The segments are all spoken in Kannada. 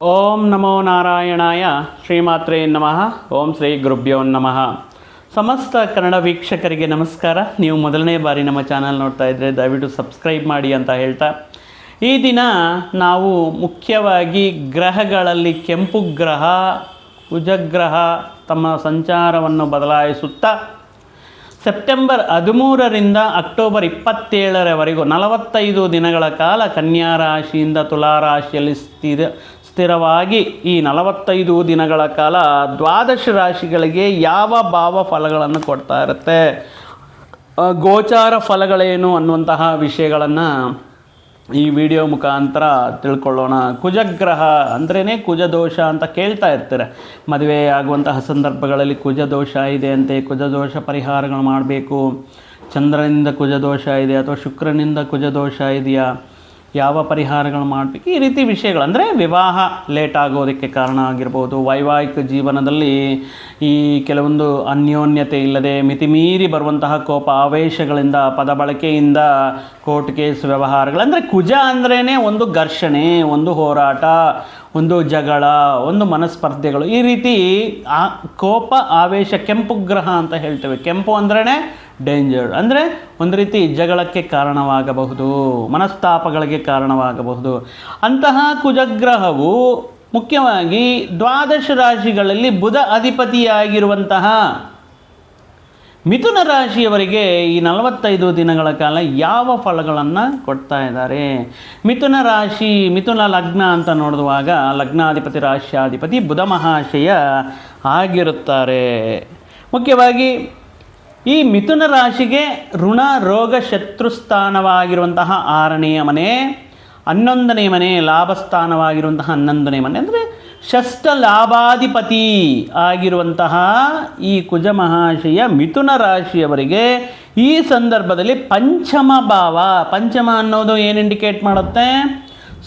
ಓಂ ನಮೋ ನಾರಾಯಣಾಯ ಶ್ರೀಮಾತ್ರೇ ನಮಃ. ಓಂ ಶ್ರೀ ಗುರುಭ್ಯೋ ನಮಃ. ಸಮಸ್ತ ಕನ್ನಡ ವೀಕ್ಷಕರಿಗೆ ನಮಸ್ಕಾರ. ನೀವು ಮೊದಲನೇ ಬಾರಿ ನಮ್ಮ ಚಾನಲ್ ನೋಡ್ತಾ ಇದ್ದರೆ ದಯವಿಟ್ಟು ಸಬ್ಸ್ಕ್ರೈಬ್ ಮಾಡಿ ಅಂತ ಹೇಳ್ತಾ. ಈ ದಿನ ನಾವು ಮುಖ್ಯವಾಗಿ ಗ್ರಹಗಳಲ್ಲಿ ಕೆಂಪು ಗ್ರಹ ಕುಜಗ್ರಹ ತಮ್ಮ ಸಂಚಾರವನ್ನು ಬದಲಾಯಿಸುತ್ತಾ, ಸೆಪ್ಟೆಂಬರ್ ಹದಿಮೂರರಿಂದ ಅಕ್ಟೋಬರ್ ಇಪ್ಪತ್ತೇಳರವರೆಗೂ ನಲವತ್ತೈದು ದಿನಗಳ ಕಾಲ ಕನ್ಯಾ ರಾಶಿಯಿಂದ ತುಲಾ ರಾಶಿಯಲ್ಲಿ ಸ್ಥಿರ ಸ್ಥಿರವಾಗಿ ಈ ನಲವತ್ತೈದು ದಿನಗಳ ಕಾಲ ದ್ವಾದಶ ರಾಶಿಗಳಿಗೆ ಯಾವ ಭಾವ ಫಲಗಳನ್ನು ಕೊಡ್ತಾ ಇರುತ್ತೆ? ಗೋಚಾರ ಫಲಗಳೇನು ಅನ್ನುವಂತಹ ವಿಷಯಗಳನ್ನು ಈ ವಿಡಿಯೋ ಮುಖಾಂತರ ತಿಳ್ಕೊಳ್ಳೋಣ. ಕುಜಗ್ರಹ ಅಂದ್ರೇ ಕುಜದೋಷ ಅಂತ ಕೇಳ್ತಾ ಇರ್ತಾರೆ. ಮದುವೆ ಆಗುವಂತಹ ಸಂದರ್ಭಗಳಲ್ಲಿ ಕುಜದೋಷ ಇದೆ ಅಂತೆ, ಕುಜದೋಷ ಪರಿಹಾರಗಳು ಮಾಡಬೇಕು. ಚಂದ್ರನಿಂದ ಕುಜದೋಷ ಇದೆ ಅಥವಾ ಶುಕ್ರನಿಂದ ಕುಜದೋಷ ಇದೆಯಾ? ಯಾವ ಪರಿಹಾರಗಳು ಮಾಡಬೇಕು? ಈ ರೀತಿ ವಿಷಯಗಳು. ಅಂದರೆ ವಿವಾಹ ಲೇಟ್ ಆಗೋದಕ್ಕೆ ಕಾರಣ ಆಗಿರ್ಬೋದು. ವೈವಾಹಿಕ ಜೀವನದಲ್ಲಿ ಈ ಕೆಲವೊಂದು ಅನ್ಯೋನ್ಯತೆ ಇಲ್ಲದೆ ಮಿತಿಮೀರಿ ಬರುವಂತಹ ಕೋಪ ಆವೇಶಗಳಿಂದ ಪದ ಬಳಕೆಯಿಂದ ಕೋರ್ಟ್ ಕೇಸ್ ವ್ಯವಹಾರಗಳು. ಅಂದರೆ ಕುಜ ಅಂದ್ರೇ ಒಂದು ಘರ್ಷಣೆ, ಒಂದು ಹೋರಾಟ, ಒಂದು ಜಗಳ, ಒಂದು ಮನಸ್ಪರ್ಧೆಗಳು. ಈ ರೀತಿ ಆ ಕೋಪ, ಆವೇಶ, ಕೆಂಪು ಗ್ರಹ ಅಂತ ಹೇಳ್ತೇವೆ. ಕೆಂಪು ಅಂದ್ರೇ ಡೇಂಜರ್ ಅಂದರೆ ಒಂದು ರೀತಿ ಜಗಳಕ್ಕೆ ಕಾರಣವಾಗಬಹುದು, ಮನಸ್ತಾಪಗಳಿಗೆ ಕಾರಣವಾಗಬಹುದು. ಅಂತಹ ಕುಜಗ್ರಹವು ಮುಖ್ಯವಾಗಿ ದ್ವಾದಶ ರಾಶಿಗಳಲ್ಲಿ ಬುಧ ಅಧಿಪತಿಯಾಗಿರುವಂತಹ ಮಿಥುನ ರಾಶಿಯವರಿಗೆ ಈ ನಲವತ್ತೈದು ದಿನಗಳ ಕಾಲ ಯಾವ ಫಲಗಳನ್ನು ಕೊಡ್ತಾ ಇದ್ದಾರೆ? ಮಿಥುನ ರಾಶಿ, ಮಿಥುನ ಲಗ್ನ ಅಂತ ನೋಡುವಾಗ ಲಗ್ನಾಧಿಪತಿ, ರಾಶ್ಯಾಧಿಪತಿ, ಬುಧ ಮಹಾಶಯ ಆಗಿರುತ್ತಾರೆ. ಮುಖ್ಯವಾಗಿ ಈ ಮಿಥುನ ರಾಶಿಗೆ ಋಣ ರೋಗ ಶತ್ರುಸ್ಥಾನವಾಗಿರುವಂತಹ ಆರನೆಯ ಮನೆ, ಹನ್ನೊಂದನೇ ಮನೆ ಲಾಭಸ್ಥಾನವಾಗಿರುವಂತಹ ಹನ್ನೊಂದನೇ ಮನೆ. ಅಂದರೆ ಷಷ್ಠ ಲಾಭಾಧಿಪತಿ ಆಗಿರುವಂತಹ ಈ ಕುಜ ಮಹಾಶಯ ಮಿಥುನ ರಾಶಿಯವರಿಗೆ ಈ ಸಂದರ್ಭದಲ್ಲಿ ಪಂಚಮ ಭಾವ. ಪಂಚಮ ಅನ್ನೋದು ಏನು ಇಂಡಿಕೇಟ್ ಮಾಡುತ್ತೆ?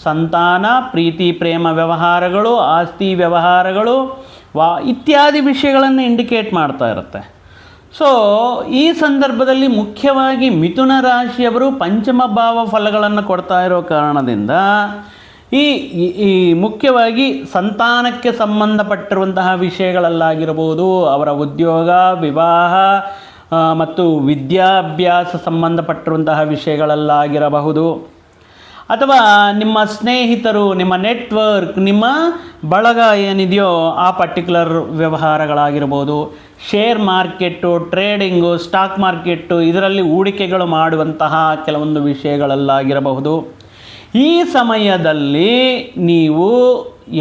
ಸಂತಾನ, ಪ್ರೀತಿ, ಪ್ರೇಮ ವ್ಯವಹಾರಗಳು, ಆಸ್ತಿ ವ್ಯವಹಾರಗಳು, ವಾ ಇತ್ಯಾದಿ ವಿಷಯಗಳನ್ನು ಇಂಡಿಕೇಟ್ ಮಾಡ್ತಾ ಇರುತ್ತೆ. ಸೊ ಈ ಸಂದರ್ಭದಲ್ಲಿ ಮುಖ್ಯವಾಗಿ ಮಿಥುನ ರಾಶಿಯವರು ಪಂಚಮ ಭಾವ ಫಲಗಳನ್ನು ಕೊಡ್ತಾ ಇರೋ ಕಾರಣದಿಂದ ಈ, ಈ- ಮುಖ್ಯವಾಗಿ ಸಂತಾನಕ್ಕೆ ಸಂಬಂಧಪಟ್ಟಿರುವಂತಹ ವಿಷಯಗಳಲ್ಲಾಗಿರಬಹುದು ಅವರ ಉದ್ಯೋಗ, ವಿವಾಹ ಮತ್ತು ವಿದ್ಯಾಭ್ಯಾಸ ಸಂಬಂಧಪಟ್ಟಿರುವಂತಹ ವಿಷಯಗಳಲ್ಲಾಗಿರಬಹುದು. ಅಥವಾ ನಿಮ್ಮ ಸ್ನೇಹಿತರು, ನಿಮ್ಮ ನೆಟ್ವರ್ಕ್ ನಿಮ್ಮ ಬಳಗ ಏನಿದೆಯೋ ಆ particular ವ್ಯವಹಾರಗಳಾಗಿರ್ಬೋದು share market trading stock market ಇದರಲ್ಲಿ ಹೂಡಿಕೆಗಳು ಮಾಡುವಂತಹ ಕೆಲವೊಂದು ವಿಷಯಗಳಲ್ಲಾಗಿರಬಹುದು. ಈ ಸಮಯದಲ್ಲಿ ನೀವು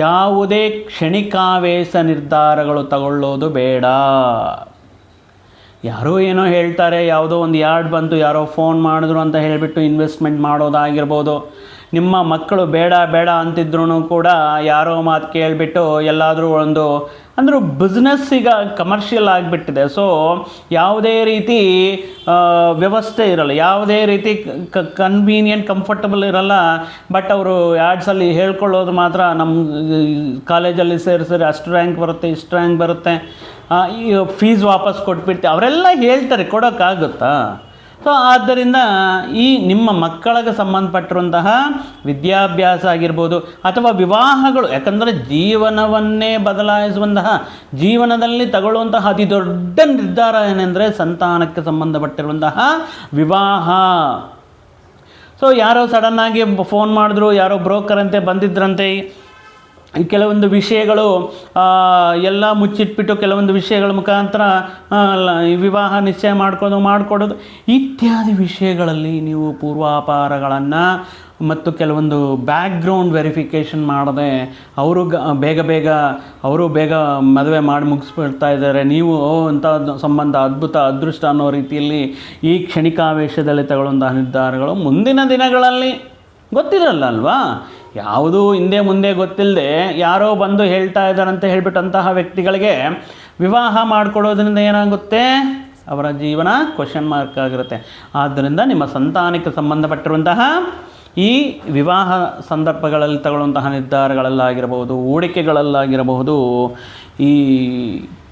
ಯಾವುದೇ ಕ್ಷಣಿಕಾವೇಶ ನಿರ್ಧಾರಗಳು ತಗೊಳ್ಳೋದು ಬೇಡ. ಯಾರೋ ಏನೋ ಹೇಳ್ತಾರೆ, ಯಾವುದೋ ಒಂದು ಯಾರ್ಡ್ ಬಂತು, ಯಾರೋ ಫೋನ್ ಮಾಡಿದ್ರು ಅಂತ ಹೇಳಿಬಿಟ್ಟು ಇನ್ವೆಸ್ಟ್ಮೆಂಟ್ ಮಾಡೋದಾಗಿರ್ಬೋದು. ನಿಮ್ಮ ಮಕ್ಕಳು ಬೇಡ ಬೇಡ ಅಂತಿದ್ರು ಕೂಡ ಯಾರೋ ಮಾತು ಕೇಳಿಬಿಟ್ಟು ಎಲ್ಲಾದರೂ ಒಂದು, ಅಂದರೂ ಬಿಸ್ನೆಸ್ ಈಗ ಕಮರ್ಷಿಯಲ್ ಆಗಿಬಿಟ್ಟಿದೆ. ಸೊ ಯಾವುದೇ ರೀತಿ ವ್ಯವಸ್ಥೆ ಇರಲ್ಲ. ಯಾವುದೇ ರೀತಿ ಕನ್ವೀನಿಯಂಟ್ ಕಂಫರ್ಟಬಲ್ ಇರಲ್ಲ. ಬಟ್ ಅವರು ಆ್ಯಡ್ಸಲ್ಲಿ ಹೇಳ್ಕೊಳ್ಳೋದು ಮಾತ್ರ ನಮ್ಮ ಕಾಲೇಜಲ್ಲಿ ಸೇರಿಸಿದ್ರೆ ಅಷ್ಟು ರ್ಯಾಂಕ್ ಬರುತ್ತೆ, ಇಷ್ಟು ರ್ಯಾಂಕ್ ಬರುತ್ತೆ. ಈ ಫೀಸ್ ವಾಪಸ್ ಕೊಟ್ಬಿಡ್ತೀವಿ ಅವರೆಲ್ಲ ಹೇಳ್ತಾರೆ, ಕೊಡೋಕ್ಕಾಗುತ್ತಾ? ಸೊ ಆದ್ದರಿಂದ ಈ ನಿಮ್ಮ ಮಕ್ಕಳಿಗೆ ಸಂಬಂಧಪಟ್ಟಿರುವಂತಹ ವಿದ್ಯಾಭ್ಯಾಸ ಆಗಿರ್ಬೋದು ಅಥವಾ ವಿವಾಹಗಳು, ಯಾಕಂದರೆ ಜೀವನವನ್ನೇ ಬದಲಾಯಿಸುವಂತಹ, ಜೀವನದಲ್ಲಿ ತಗೊಳ್ಳುವಂತಹ ಅತಿ ದೊಡ್ಡ ನಿರ್ಧಾರ ಏನೆಂದರೆ ಸಂತಾನಕ್ಕೆ ಸಂಬಂಧಪಟ್ಟಿರುವಂತಹ ವಿವಾಹ. ಸೊ ಯಾರೋ ಸಡನ್ನಾಗಿ ಫೋನ್ ಮಾಡಿದ್ರು, ಯಾರೋ ಬ್ರೋಕರ್ ಅಂತೆ ಬಂದಿದ್ರಂತೆ ಕೆಲವೊಂದು ವಿಷಯಗಳು ಎಲ್ಲ ಮುಚ್ಚಿಟ್ಬಿಟ್ಟು ಕೆಲವೊಂದು ವಿಷಯಗಳ ಮುಖಾಂತರ ವಿವಾಹ ನಿಶ್ಚಯ ಮಾಡ್ಕೊಂಡು ಮಾಡಿಕೊಡೋದು. ಇತ್ಯಾದಿ ವಿಷಯಗಳಲ್ಲಿ ನೀವು ಪೂರ್ವಾಪಾರಗಳನ್ನು ಮತ್ತು ಕೆಲವೊಂದು ಬ್ಯಾಕ್ಗ್ರೌಂಡ್ ವೆರಿಫಿಕೇಷನ್ ಮಾಡದೆ, ಅವರು ಗ, ಬೇಗ ಬೇಗ, ಅವರು ಬೇಗ ಮದುವೆ ಮಾಡಿ ಮುಗಿಸ್ಬಿಡ್ತಾ ಇದ್ದಾರೆ. ನೀವು ಇಂಥ ಸಂಬಂಧ, ಅದ್ಭುತ, ಅದೃಷ್ಟ ಅನ್ನೋ ರೀತಿಯಲ್ಲಿ ಈ ಕ್ಷಣಿಕಾವೇಶದಲ್ಲಿ ತಗೊಳ್ಳುವಂತಹ ನಿರ್ಧಾರಗಳು ಮುಂದಿನ ದಿನಗಳಲ್ಲಿ ಗೊತ್ತಿರಲ್ಲ ಅಲ್ವಾ? ಯಾವುದು ಹಿಂದೆ ಮುಂದೆ ಗೊತ್ತಿಲ್ಲದೆ ಯಾರೋ ಬಂದು ಹೇಳ್ತಾ ಇದ್ದಾರಂತ ಹೇಳಿಬಿಟ್ಟಂತಹ ವ್ಯಕ್ತಿಗಳಿಗೆ ವಿವಾಹ ಮಾಡಿಕೊಡೋದ್ರಿಂದ ಏನಾಗುತ್ತೆ? ಅವರ ಜೀವನ ಕ್ವಶನ್ ಮಾರ್ಕ್ ಆಗಿರುತ್ತೆ. ಆದ್ದರಿಂದ ನಿಮ್ಮ ಸಂತಾನಕ್ಕೆ ಸಂಬಂಧಪಟ್ಟಿರುವಂತಹ ಈ ವಿವಾಹ ಸಂದರ್ಭಗಳಲ್ಲಿ ತಗೊಳ್ಳುವಂತಹ ನಿರ್ಧಾರಗಳಲ್ಲಾಗಿರಬಹುದು, ಹೂಡಿಕೆಗಳಲ್ಲಾಗಿರಬಹುದು, ಈ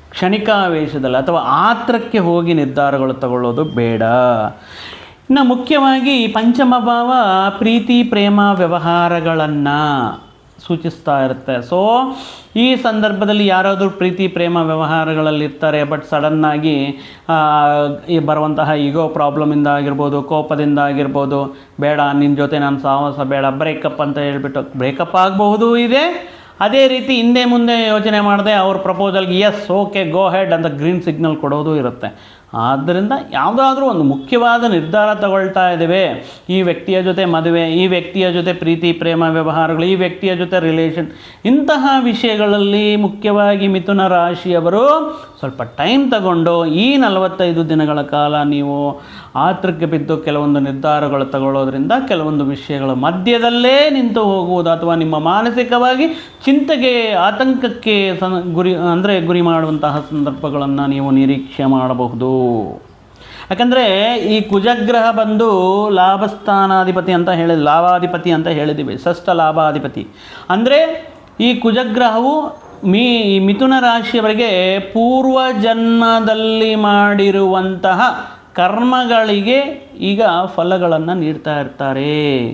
ಕ್ಷಣಿಕಾವೇಶದಲ್ಲಿ ಅಥವಾ ಆತ್ರಕ್ಕೆ ಹೋಗಿ ನಿರ್ಧಾರಗಳು ತಗೊಳ್ಳೋದು ಬೇಡ. ಇನ್ನು ಮುಖ್ಯವಾಗಿ ಪಂಚಮ ಭಾವ ಪ್ರೀತಿ, ಪ್ರೇಮ, ವ್ಯವಹಾರಗಳನ್ನು ಸೂಚಿಸ್ತಾ ಇರುತ್ತೆ. ಸೊ ಈ ಸಂದರ್ಭದಲ್ಲಿ ಯಾರಾದರೂ ಪ್ರೀತಿ, ಪ್ರೇಮ ವ್ಯವಹಾರಗಳಲ್ಲಿ ಇರ್ತಾರೆ ಬಟ್ ಸಡನ್ನಾಗಿ ಈ ಬರುವಂತಹ ಈಗೋ ಪ್ರಾಬ್ಲಮಿಂದ ಆಗಿರ್ಬೋದು, ಕೋಪದಿಂದ ಆಗಿರ್ಬೋದು, ಬೇಡ ನಿನ್ನ ಜೊತೆ ನಾನು ಸಾಹಸ ಬೇಡ ಬ್ರೇಕಪ್ ಅಂತ ಹೇಳ್ಬಿಟ್ಟು ಬ್ರೇಕಪ್ ಆಗಬಹುದು ಇದೆ. ಅದೇ ರೀತಿ ಹಿಂದೆ ಮುಂದೆ ಯೋಚನೆ ಮಾಡದೆ ಅವ್ರ ಪ್ರಪೋಸಲ್ಗೆ ಎಸ್ ಓಕೆ ಗೋ ಹೆಡ್ ಅಂತ ಗ್ರೀನ್ ಸಿಗ್ನಲ್ ಕೊಡೋದು ಇರುತ್ತೆ. ಆದ್ದರಿಂದ ಯಾವುದಾದ್ರೂ ಒಂದು ಮುಖ್ಯವಾದ ನಿರ್ಧಾರ ತಗೊಳ್ತಾ ಇದ್ದೇವೆ. ಈ ವ್ಯಕ್ತಿಯ ಜೊತೆ ಮದುವೆ, ಈ ವ್ಯಕ್ತಿಯ ಜೊತೆ ಪ್ರೀತಿ, ಪ್ರೇಮ, ವ್ಯವಹಾರಗಳು, ಈ ವ್ಯಕ್ತಿಯ ಜೊತೆ ರಿಲೇಷನ್ ಇಂತಹ ವಿಷಯಗಳಲ್ಲಿ ಮುಖ್ಯವಾಗಿ ಮಿಥುನ ರಾಶಿಯವರು ಸ್ವಲ್ಪ ಟೈಮ್ ತಗೊಂಡು ಈ ನಲವತ್ತೈದು ದಿನಗಳ ಕಾಲ ನೀವು ಆತೃಕ್ಕೆ ಬಿದ್ದು ಕೆಲವೊಂದು ನಿರ್ಧಾರಗಳು ತಗೊಳ್ಳೋದ್ರಿಂದ ಕೆಲವೊಂದು ವಿಷಯಗಳು ಮಧ್ಯದಲ್ಲೇ ನಿಂತು ಹೋಗುವುದು ಅಥವಾ ನಿಮ್ಮ ಮಾನಸಿಕವಾಗಿ ಚಿಂತೆಗೆ, ಆತಂಕಕ್ಕೆ ಸಂ ಗುರಿ, ಅಂದರೆ ಗುರಿ ಮಾಡುವಂತಹ ಸಂದರ್ಭಗಳನ್ನು ನೀವು ನಿರೀಕ್ಷೆ ಮಾಡಬಹುದು. ಯಾಕಂದರೆ ಈ ಕುಜಗ್ರಹ ಬಂದು ಲಾಭಸ್ಥಾನಾಧಿಪತಿ ಅಂತ ಹೇಳಿದ ಲಾಭಾಧಿಪತಿ ಅಂತ ಹೇಳಿದ್ದೀವಿ, ಷಷ್ಠ ಲಾಭಾಧಿಪತಿ. ಅಂದರೆ ಈ ಕುಜಗ್ರಹವು ಮೀ ಮಿಥುನ ರಾಶಿಯವರಿಗೆ ಪೂರ್ವ ಜನ್ಮದಲ್ಲಿ ಮಾಡಿರುವಂತಹ ಕರ್ಮಗಳಿಗೆ ಈಗ ಫಲಗಳನ್ನು ನೀಡ್ತಾ ಇರ್ತಾರೆ.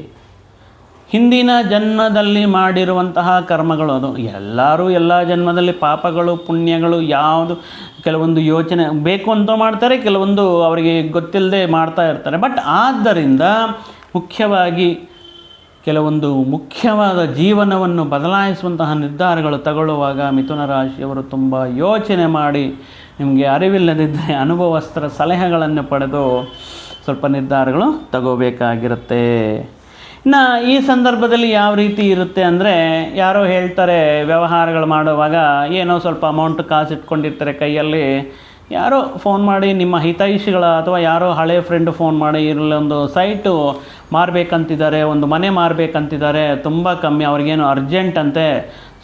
ಹಿಂದಿನ ಜನ್ಮದಲ್ಲಿ ಮಾಡಿರುವಂತಹ ಕರ್ಮಗಳು ಅದು. ಎಲ್ಲರೂ ಎಲ್ಲ ಜನ್ಮದಲ್ಲಿ ಪಾಪಗಳು, ಪುಣ್ಯಗಳು ಯಾವುದು ಕೆಲವೊಂದು ಯೋಚನೆ ಬೇಕು ಅಂತ ಮಾಡ್ತಾರೆ, ಕೆಲವೊಂದು ಅವರಿಗೆ ಗೊತ್ತಿಲ್ಲದೆ ಮಾಡ್ತಾ ಇರ್ತಾರೆ. ಬಟ್ ಆದ್ದರಿಂದ ಮುಖ್ಯವಾಗಿ ಕೆಲವೊಂದು ಮುಖ್ಯವಾದ ಜೀವನವನ್ನು ಬದಲಾಯಿಸುವಂತಹ ನಿರ್ಧಾರಗಳು ತಗೊಳ್ಳುವಾಗ ಮಿಥುನ ರಾಶಿಯವರು ತುಂಬ ಯೋಚನೆ ಮಾಡಿ ನಿಮಗೆ ಅರಿವಿಲ್ಲದಿದ್ದರೆ ಅನುಭವಸ್ತ್ರ ಸಲಹೆಗಳನ್ನು ಪಡೆದು ಸ್ವಲ್ಪ ನಿರ್ಧಾರಗಳು ತಗೋಬೇಕಾಗಿರುತ್ತೆ. ಇನ್ನು ಈ ಸಂದರ್ಭದಲ್ಲಿ ಯಾವ ರೀತಿ ಇರುತ್ತೆ ಅಂದರೆ ಯಾರೋ ಹೇಳ್ತಾರೆ ವ್ಯವಹಾರಗಳು ಮಾಡುವಾಗ ಏನೋ ಸ್ವಲ್ಪ ಅಮೌಂಟ್ ಕಾಸು ಇಟ್ಕೊಂಡಿರ್ತಾರೆ ಕೈಯಲ್ಲಿ ಯಾರೋ ಫೋನ್ ಮಾಡಿ, ನಿಮ್ಮ ಹಿತೈಷಿಗಳ ಅಥವಾ ಯಾರೋ ಹಳೆ ಫ್ರೆಂಡ್ ಫೋನ್ ಮಾಡಿ ಇಲ್ಲೊಂದು ಸೈಟು ಮಾರಬೇಕಂತಿದ್ದಾರೆ, ಒಂದು ಮನೆ ಮಾರಬೇಕಂತಿದ್ದಾರೆ, ತುಂಬ ಕಮ್ಮಿ, ಅವ್ರಿಗೇನು ಅರ್ಜೆಂಟ್ ಅಂತೆ.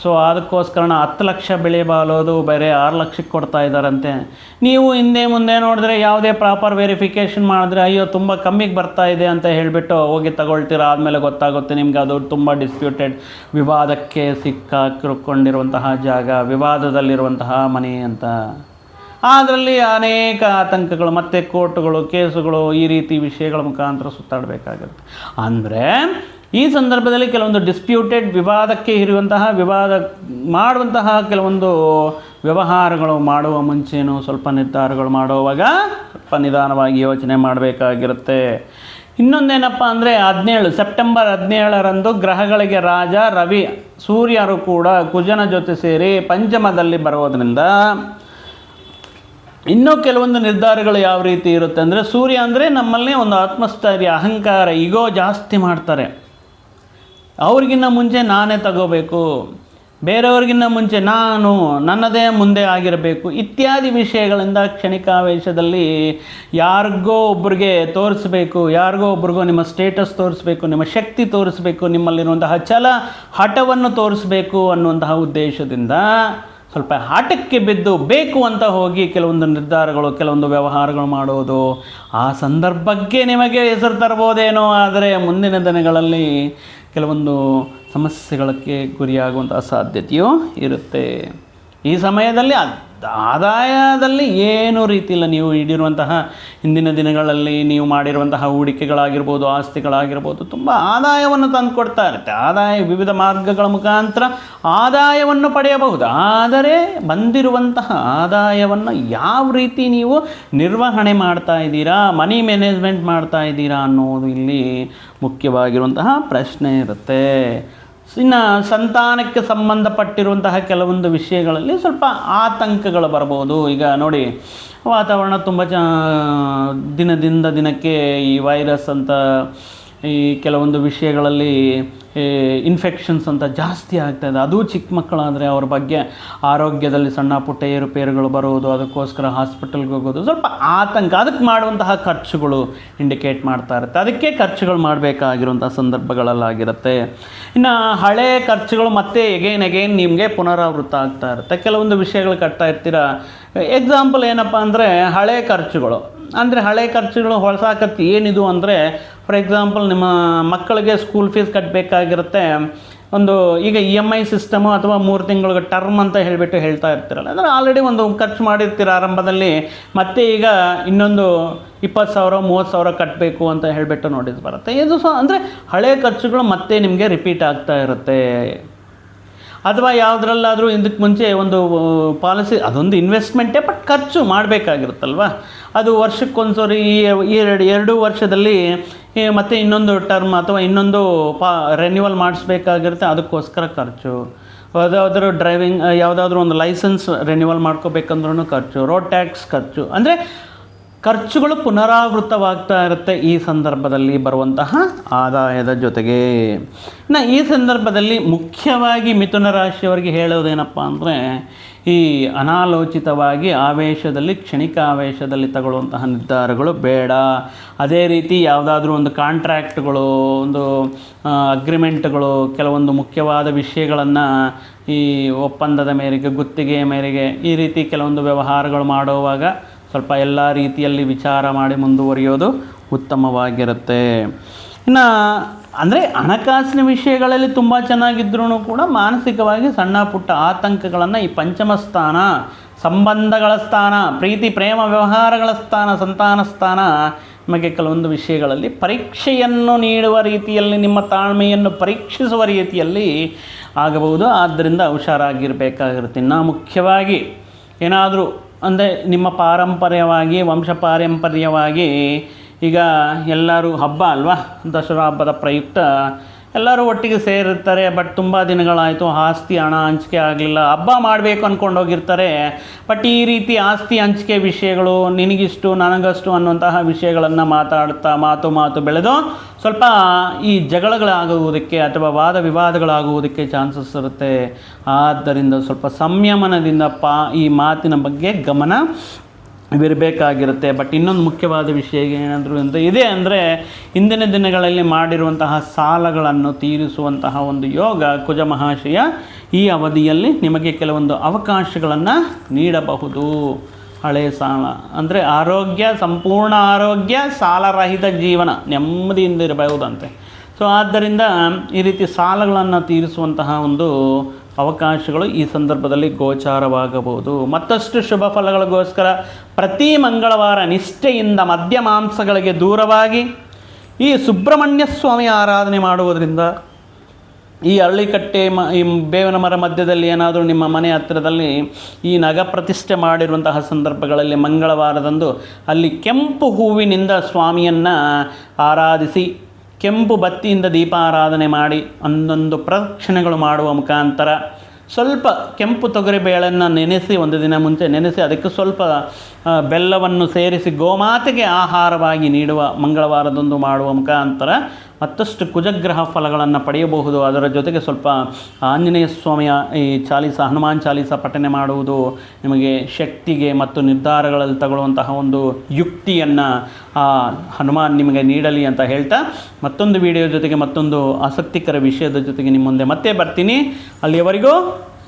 ಸೊ ಅದಕ್ಕೋಸ್ಕರ ಹತ್ತು ಲಕ್ಷ ಬೆಳೆ ಬಾಳೋದು, ಬೇರೆ ಆರು ಲಕ್ಷಕ್ಕೆ ಕೊಡ್ತಾ ಇದ್ದಾರಂತೆ. ನೀವು ಹಿಂದೆ ಮುಂದೆ ನೋಡಿದ್ರೆ ಯಾವುದೇ ಪ್ರಾಪರ್ ವೆರಿಫಿಕೇಷನ್ ಮಾಡಿದ್ರೆ, ಅಯ್ಯೋ, ತುಂಬ ಕಮ್ಮಿಗೆ ಬರ್ತಾ ಇದೆ ಅಂತ ಹೇಳಿಬಿಟ್ಟು ಹೋಗಿ ತಗೊಳ್ತೀರಾ? ಆದಮೇಲೆ ಗೊತ್ತಾಗುತ್ತೆ ನಿಮ್ಗೆ ಅದು ತುಂಬ ಡಿಸ್ಪ್ಯೂಟೆಡ್ ವಿವಾದಕ್ಕೆ ಸಿಕ್ಕಾಕಿಕೊಂಡಿರುವಂತಹ ಜಾಗ, ವಿವಾದದಲ್ಲಿರುವಂತಹ ಮನೆ ಅಂತ. ಅದರಲ್ಲಿ ಅನೇಕ ಆತಂಕಗಳು, ಮತ್ತು ಕೋರ್ಟುಗಳು, ಕೇಸುಗಳು ಈ ರೀತಿ ವಿಷಯಗಳ ಮುಖಾಂತರ ಸುತ್ತಾಡಬೇಕಾಗುತ್ತೆ. ಅಂದರೆ ಈ ಸಂದರ್ಭದಲ್ಲಿ ಕೆಲವೊಂದು ಡಿಸ್ಪ್ಯೂಟೆಡ್ ವಿವಾದಕ್ಕೆ ಇರುವಂತಹ, ವಿವಾದ ಮಾಡುವಂತಹ ಕೆಲವೊಂದು ವ್ಯವಹಾರಗಳು ಮಾಡುವ ಮುಂಚೆನೂ ಸ್ವಲ್ಪ ನಿರ್ಧಾರಗಳು ಮಾಡುವಾಗ ಸ್ವಲ್ಪ ನಿಧಾನವಾಗಿ ಯೋಚನೆ ಮಾಡಬೇಕಾಗಿರುತ್ತೆ. ಇನ್ನೊಂದೇನಪ್ಪ ಅಂದರೆ ಹದಿನೇಳು, ಸೆಪ್ಟೆಂಬರ್ ಹದಿನೇಳರಂದು ಗ್ರಹಗಳಿಗೆ ರಾಜ, ರವಿ, ಸೂರ್ಯರು ಕೂಡ ಕುಜನ ಜೊತೆ ಸೇರಿ ಪಂಚಮದಲ್ಲಿ ಬರೋದ್ರಿಂದ ಇನ್ನೂ ಕೆಲವೊಂದು ನಿರ್ಧಾರಗಳು ಯಾವ ರೀತಿ ಇರುತ್ತೆ ಅಂದರೆ ಸೂರ್ಯ ಅಂದರೆ ನಮ್ಮಲ್ಲೇ ಒಂದು ಆತ್ಮಸ್ಥೈರ್ಯ, ಅಹಂಕಾರ ಈಗೋ ಜಾಸ್ತಿ ಮಾಡ್ತಾರೆ. ಅವ್ರಿಗಿನ್ನ ಮುಂಚೆ ನಾನೇ ತಗೋಬೇಕು, ಬೇರೆಯವ್ರಿಗಿನ್ನ ಮುಂಚೆ ನಾನು, ನನ್ನದೇ ಮುಂದೆ ಆಗಿರಬೇಕು, ಇತ್ಯಾದಿ ವಿಷಯಗಳಿಂದ ಕ್ಷಣಿಕಾವೇಶದಲ್ಲಿ ಯಾರಿಗೋ ಒಬ್ರಿಗೆ ತೋರಿಸ್ಬೇಕು, ಯಾರಿಗೋ ಒಬ್ರಿಗೋ ನಿಮ್ಮ ಸ್ಟೇಟಸ್ ತೋರಿಸ್ಬೇಕು, ನಿಮ್ಮ ಶಕ್ತಿ ತೋರಿಸ್ಬೇಕು, ನಿಮ್ಮಲ್ಲಿರುವಂತಹ ಛಲ, ಹಠವನ್ನು ತೋರಿಸ್ಬೇಕು ಅನ್ನುವಂತಹ ಉದ್ದೇಶದಿಂದ ಸ್ವಲ್ಪ ಆಟಕ್ಕೆ ಬಿದ್ದು ಬೇಕು ಅಂತ ಹೋಗಿ ಕೆಲವೊಂದು ನಿರ್ಧಾರಗಳು, ಕೆಲವೊಂದು ವ್ಯವಹಾರಗಳು ಮಾಡೋದು, ಆ ಸಂದರ್ಭಕ್ಕೆ ನಿಮಗೆ ಹೆಸರು ತರ್ಬೋದೇನೋ ಆದರೆ ಮುಂದಿನ ದಿನಗಳಲ್ಲಿ ಕೆಲವೊಂದು ಸಮಸ್ಯೆಗಳಕ್ಕೆ ಗುರಿಯಾಗುವಂಥ ಸಾಧ್ಯತೆಯೂ ಇರುತ್ತೆ. ಈ ಸಮಯದಲ್ಲಿ ಅದ್- ಆದಾಯದಲ್ಲಿ ಏನೂ ರೀತಿ ಇಲ್ಲ ನೀವು ಹಿಡಿರುವಂತಹ ಹಿಂದಿನ ದಿನಗಳಲ್ಲಿ ನೀವು ಮಾಡಿರುವಂತಹ ಹೂಡಿಕೆಗಳಾಗಿರ್ಬೋದು, ಆಸ್ತಿಗಳಾಗಿರ್ಬೋದು, ತುಂಬ ಆದಾಯವನ್ನು ತಂದು ಕೊಡ್ತಾ ಇರುತ್ತೆ. ಆದಾಯ ವಿವಿಧ ಮಾರ್ಗಗಳ ಮುಖಾಂತರ ಆದಾಯವನ್ನು ಪಡೆಯಬಹುದು. ಆದರೆ ಬಂದಿರುವಂತಹ ಆದಾಯವನ್ನು ಯಾವ ರೀತಿ ನೀವು ನಿರ್ವಹಣೆ ಮಾಡ್ತಾ ಇದ್ದೀರಾ, ಮನಿ ಮ್ಯಾನೇಜ್ಮೆಂಟ್ ಮಾಡ್ತಾ ಇದ್ದೀರಾ ಅನ್ನೋದು ಇಲ್ಲಿ ಮುಖ್ಯವಾಗಿರುವಂತಹ ಪ್ರಶ್ನೆ ಇರುತ್ತೆ. ಇನ್ನು ಸಂತಾನಕ್ಕೆ ಸಂಬಂಧಪಟ್ಟಿರುವಂತಹ ಕೆಲವೊಂದು ವಿಷಯಗಳಲ್ಲಿ ಸ್ವಲ್ಪ ಆತಂಕಗಳು ಬರಬಹುದು. ಈಗ ನೋಡಿ, ವಾತಾವರಣ ತುಂಬ ಚ ದಿನದಿಂದ ದಿನಕ್ಕೆ ಈ ವೈರಸ್ ಅಂತ ಈ ಕೆಲವೊಂದು ವಿಷಯಗಳಲ್ಲಿ ಇನ್ಫೆಕ್ಷನ್ಸ್ ಅಂತ ಜಾಸ್ತಿ ಆಗ್ತಾ ಇದೆ. ಅದು ಚಿಕ್ಕ ಮಕ್ಕಳಾದರೆ ಅವ್ರ ಬಗ್ಗೆ ಆರೋಗ್ಯದಲ್ಲಿ ಸಣ್ಣ ಪುಟ್ಟ ಏರುಪೇರುಗಳು ಬರುವುದು, ಅದಕ್ಕೋಸ್ಕರ ಹಾಸ್ಪಿಟಲ್ಗೆ ಹೋಗೋದು, ಸ್ವಲ್ಪ ಆತಂಕ. ಅದಕ್ಕೆ ಮಾಡುವಂತಹ ಖರ್ಚುಗಳು ಇಂಡಿಕೇಟ್ ಮಾಡ್ತಾ ಇರುತ್ತೆ. ಅದಕ್ಕೆ ಖರ್ಚುಗಳು ಮಾಡಬೇಕಾಗಿರುವಂಥ ಸಂದರ್ಭಗಳಲ್ಲಾಗಿರುತ್ತೆ. ಇನ್ನು ಹಳೆ ಖರ್ಚುಗಳು ಮತ್ತೆ ಎಗೇನ್ ಎಗೇನ್ ನಿಮಗೆ ಪುನರಾವೃತ್ತ ಆಗ್ತಾ ಇರುತ್ತೆ. ಕೆಲವೊಂದು ವಿಷಯಗಳು ಕಟ್ತಾ ಇರ್ತೀರ? ಎಕ್ಸಾಂಪಲ್ ಏನಪ್ಪ ಅಂದರೆ ಹಳೆ ಖರ್ಚುಗಳು. ಅಂದರೆ ಹಳೆ ಖರ್ಚುಗಳು ಹೊಸ ಏನಿದು ಅಂದರೆ ಫಾರ್ ಎಕ್ಸಾಂಪಲ್ ನಿಮ್ಮ ಮಕ್ಕಳಿಗೆ ಸ್ಕೂಲ್ ಫೀಸ್ ಕಟ್ಟಬೇಕಾಗಿರುತ್ತೆ ಒಂದು ಈಗ ಇ ಎಂ ಐ ಸಿಸ್ಟಮು ಅಥವಾ ಮೂರು ತಿಂಗಳಿಗೆ ಟರ್ಮ್ ಅಂತ ಹೇಳಿಬಿಟ್ಟು ಹೇಳ್ತಾ ಇರ್ತೀರಲ್ಲ, ಅಂದರೆ ಆಲ್ರೆಡಿ ಒಂದು ಖರ್ಚು ಮಾಡಿರ್ತೀರ ಆರಂಭದಲ್ಲಿ, ಮತ್ತೆ ಈಗ ಇನ್ನೊಂದು ಇಪ್ಪತ್ತು ಸಾವಿರ, ಮೂವತ್ತು ಸಾವಿರ ಕಟ್ಟಬೇಕು ಅಂತ ಹೇಳಿಬಿಟ್ಟು ನೋಡಿದ್ದು ಬರುತ್ತೆ. ಇದು ಸೊ, ಅಂದರೆ ಹಳೆ ಖರ್ಚುಗಳು ಮತ್ತೆ ನಿಮಗೆ ರಿಪೀಟ್ ಆಗ್ತಾ ಇರುತ್ತೆ. ಅಥವಾ ಯಾವುದ್ರಲ್ಲಾದರೂ ಇದಕ್ಕೆ ಮುಂಚೆ ಒಂದು ಪಾಲಿಸಿ, ಅದೊಂದು ಇನ್ವೆಸ್ಟ್ಮೆಂಟೇ ಬಟ್ ಖರ್ಚು ಮಾಡಬೇಕಾಗಿರುತ್ತಲ್ವ? ಅದು ವರ್ಷಕ್ಕೊಂದ್ಸರಿ, ಈ ಈ ಎರಡು ಎರಡು ವರ್ಷದಲ್ಲಿ ಮತ್ತೆ ಇನ್ನೊಂದು ಟರ್ಮ್ ಅಥವಾ ಇನ್ನೊಂದು ಪಾ ರೆನ್ಯೂವಲ್ ಮಾಡಿಸ್ಬೇಕಾಗಿರುತ್ತೆ, ಅದಕ್ಕೋಸ್ಕರ ಖರ್ಚು. ಯಾವುದಾದ್ರೂ ಡ್ರೈವಿಂಗ್ ಯಾವುದಾದ್ರೂ ಒಂದು ಲೈಸೆನ್ಸ್ ರೆನ್ಯೂವಲ್ ಮಾಡ್ಕೋಬೇಕಂದ್ರೂ ಖರ್ಚು. ರೋಡ್ ಟ್ಯಾಕ್ಸ್ ಖರ್ಚು. ಅಂದರೆ ಖರ್ಚುಗಳು ಪುನರಾವೃತವಾಗ್ತಾ ಇರುತ್ತೆ ಈ ಸಂದರ್ಭದಲ್ಲಿ ಬರುವಂತಹ ಆದಾಯದ ಜೊತೆಗೆ. ಇನ್ನು ಈ ಸಂದರ್ಭದಲ್ಲಿ ಮುಖ್ಯವಾಗಿ ಮಿಥುನ ರಾಶಿಯವರಿಗೆ ಹೇಳೋದೇನಪ್ಪ ಅಂದರೆ, ಈ ಅನಾಲೋಚಿತವಾಗಿ ಆವೇಶದಲ್ಲಿ, ಕ್ಷಣಿಕ ಆವೇಶದಲ್ಲಿ ತಗೊಳ್ಳುವಂತಹ ನಿರ್ಧಾರಗಳು ಬೇಡ. ಅದೇ ರೀತಿ ಯಾವುದಾದ್ರೂ ಒಂದು ಕಾಂಟ್ರ್ಯಾಕ್ಟ್ಗಳು ಒಂದು ಅಗ್ರಿಮೆಂಟ್ಗಳು, ಕೆಲವೊಂದು ಮುಖ್ಯವಾದ ವಿಷಯಗಳನ್ನು ಈ ಒಪ್ಪಂದದ ಮೇರೆಗೆ, ಗುತ್ತಿಗೆಯ ಮೇರೆಗೆ ಈ ರೀತಿ ಕೆಲವೊಂದು ವ್ಯವಹಾರಗಳು ಮಾಡುವಾಗ ಸ್ವಲ್ಪ ಎಲ್ಲ ರೀತಿಯಲ್ಲಿ ವಿಚಾರ ಮಾಡಿ ಮುಂದುವರಿಯೋದು ಉತ್ತಮವಾಗಿರುತ್ತೆ. ಇನ್ನು, ಅಂದರೆ ಹಣಕಾಸಿನ ವಿಷಯಗಳಲ್ಲಿ ತುಂಬ ಚೆನ್ನಾಗಿದ್ರೂ ಕೂಡ ಮಾನಸಿಕವಾಗಿ ಸಣ್ಣ ಪುಟ್ಟ ಆತಂಕಗಳನ್ನು ಈ ಪಂಚಮ ಸ್ಥಾನ, ಸಂಬಂಧಗಳ ಸ್ಥಾನ, ಪ್ರೀತಿ, ಪ್ರೇಮ, ವ್ಯವಹಾರಗಳ ಸ್ಥಾನ, ಸಂತಾನ ಸ್ಥಾನ ನಿಮಗೆ ಕೆಲವೊಂದು ವಿಷಯಗಳಲ್ಲಿ ಪರೀಕ್ಷೆಯನ್ನು ನೀಡುವ ರೀತಿಯಲ್ಲಿ, ನಿಮ್ಮ ತಾಳ್ಮೆಯನ್ನು ಪರೀಕ್ಷಿಸುವ ರೀತಿಯಲ್ಲಿ ಆಗಬಹುದು. ಆದ್ದರಿಂದ ಹುಷಾರಾಗಿರಬೇಕಾಗಿರುತ್ತೆ. ಇನ್ನು ಮುಖ್ಯವಾಗಿ ಏನಾದರೂ ಅಂದರೆ ನಿಮ್ಮ ಪಾರಂಪರ್ಯವಾಗಿ ವಂಶ ಪಾರಂಪರ್ಯವಾಗಿ ಈಗ ಎಲ್ಲರೂ ಹಬ್ಬ ಅಲ್ವಾ? ದಸರಾ ಹಬ್ಬದ ಪ್ರಯುಕ್ತ ಎಲ್ಲರೂ ಒಟ್ಟಿಗೆ ಸೇರಿರ್ತಾರೆ ಬಟ್ ತುಂಬ ದಿನಗಳಾಯಿತು, ಆಸ್ತಿ ಹಣ ಹಂಚಿಕೆ ಆಗಲಿಲ್ಲ. ಹಬ್ಬ ಮಾಡಬೇಕು ಅಂದ್ಕೊಂಡು ಹೋಗಿರ್ತಾರೆ ಬಟ್ ಈ ರೀತಿ ಆಸ್ತಿ ಹಂಚಿಕೆ ವಿಷಯಗಳು, ನಿನಗಿಷ್ಟು, ನನಗಷ್ಟು ಅನ್ನುವಂತಹ ವಿಷಯಗಳನ್ನು ಮಾತಾಡ್ತಾ, ಮಾತು ಮಾತು ಬೆಳೆದು, ಸ್ವಲ್ಪ ಈ ಜಗಳಗಳಾಗುವುದಕ್ಕೆ ಅಥವಾ ವಾದ ವಿವಾದಗಳಾಗುವುದಕ್ಕೆ ಚಾನ್ಸಸ್ ಇರುತ್ತೆ. ಆದ್ದರಿಂದ ಸ್ವಲ್ಪ ಸಂಯಮನದಿಂದ ಪಾ, ಈ ಮಾತಿನ ಬಗ್ಗೆ ಗಮನ ಇರಬೇಕಾಗಿರುತ್ತೆ ಬಟ್ ಇನ್ನೊಂದು ಮುಖ್ಯವಾದ ವಿಷಯ ಏನಾದರೂ ಅಂದರೆ, ಇದೆ ಅಂದರೆ, ಇಂದಿನ ದಿನಗಳಲ್ಲಿ ಮಾಡಿರುವಂತಹ ಸಾಲಗಳನ್ನು ತೀರಿಸುವಂತಹ ಒಂದು ಯೋಗ ಕುಜ ಮಹಾಶಯ ಈ ಅವಧಿಯಲ್ಲಿ ನಿಮಗೆ ಕೆಲವೊಂದು ಅವಕಾಶಗಳನ್ನು ನೀಡಬಹುದು. ಹಳೆ ಸಾಲ ಅಂದರೆ ಆರೋಗ್ಯ, ಸಂಪೂರ್ಣ ಆರೋಗ್ಯ, ಸಾಲರಹಿತ ಜೀವನ ನೆಮ್ಮದಿಯಿಂದ ಇರಬಹುದಂತೆ. ಸೊ ಆದ್ದರಿಂದ ಈ ರೀತಿ ಸಾಲಗಳನ್ನು ತೀರಿಸುವಂತಹ ಒಂದು ಅವಕಾಶಗಳು ಈ ಸಂದರ್ಭದಲ್ಲಿ ಗೋಚಾರವಾಗಬಹುದು. ಮತ್ತಷ್ಟು ಶುಭ ಫಲಗಳಿಗೋಸ್ಕರ ಪ್ರತಿ ಮಂಗಳವಾರ ನಿಷ್ಠೆಯಿಂದ ಮದ್ಯ ಮಾಂಸಗಳಿಗೆ ದೂರವಾಗಿ ಈ ಸುಬ್ರಹ್ಮಣ್ಯ ಸ್ವಾಮಿ ಆರಾಧನೆ ಮಾಡುವುದರಿಂದ ಈ ಅರಳಿಕಟ್ಟೆ ಮ, ಈ ಬೇವಿನ ಮರ ಮಧ್ಯದಲ್ಲಿ ಏನಾದರೂ ನಿಮ್ಮ ಮನೆ ಹತ್ತಿರದಲ್ಲಿ ಈ ನಗ ಪ್ರತಿಷ್ಠೆ ಮಾಡಿರುವಂತಹ ಸಂದರ್ಭಗಳಲ್ಲಿ ಮಂಗಳವಾರದಂದು ಅಲ್ಲಿ ಕೆಂಪು ಹೂವಿನಿಂದ ಸ್ವಾಮಿಯನ್ನು ಆರಾಧಿಸಿ ಕೆಂಪು ಬತ್ತಿಯಿಂದ ದೀಪಾರಾಧನೆ ಮಾಡಿ ಒಂದೊಂದು ಪ್ರದಕ್ಷಿಣೆಗಳು ಮಾಡುವ ಮುಖಾಂತರ ಸ್ವಲ್ಪ ಕೆಂಪು ತೊಗರಿ ಬೇಳೆಯನ್ನು ನೆನೆಸಿ ಒಂದು ದಿನ ಮುಂಚೆ ನೆನೆಸಿ ಅದಕ್ಕೆ ಸ್ವಲ್ಪ ಬೆಲ್ಲವನ್ನು ಸೇರಿಸಿ ಗೋಮಾತೆಗೆ ಆಹಾರವಾಗಿ ನೀಡುವ ಮಂಗಳವಾರದಂದು ಮಾಡುವ ಮುಖಾಂತರ ಮತ್ತಷ್ಟು ಕುಜಗ್ರಹ ಫಲಗಳನ್ನು ಪಡೆಯಬಹುದು. ಅದರ ಜೊತೆಗೆ ಸ್ವಲ್ಪ ಆಂಜನೇಯ ಸ್ವಾಮಿಯ ಈ ಚಾಲೀಸ, ಹನುಮಾನ್ ಚಾಲೀಸ ಪಠನೆ ಮಾಡುವುದು ನಿಮಗೆ ಶಕ್ತಿಗೆ ಮತ್ತು ನಿರ್ಧಾರಗಳಲ್ಲಿ ತಗೊಳ್ಳುವಂತಹ ಒಂದು ಯುಕ್ತಿಯನ್ನು ಆ ಹನುಮಾನ್ ನಿಮಗೆ ನೀಡಲಿ ಅಂತ ಹೇಳ್ತಾ ಮತ್ತೊಂದು ವಿಡಿಯೋ ಜೊತೆಗೆ ಮತ್ತೊಂದು ಆಸಕ್ತಿಕರ ವಿಷಯದ ಜೊತೆಗೆ ನಿಮ್ಮ ಮುಂದೆ ಮತ್ತೆ ಬರ್ತೀನಿ. ಅಲ್ಲಿಯವರೆಗೂ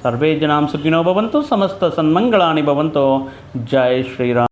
ಸರ್ವೇ ಜನಾಂ ಸುಖಿನೋ ಸಮಸ್ತ ಸನ್ಮಂಗಳಾನಿ ಭವಂತು. ಜೈ ಶ್ರೀರಾಮ್.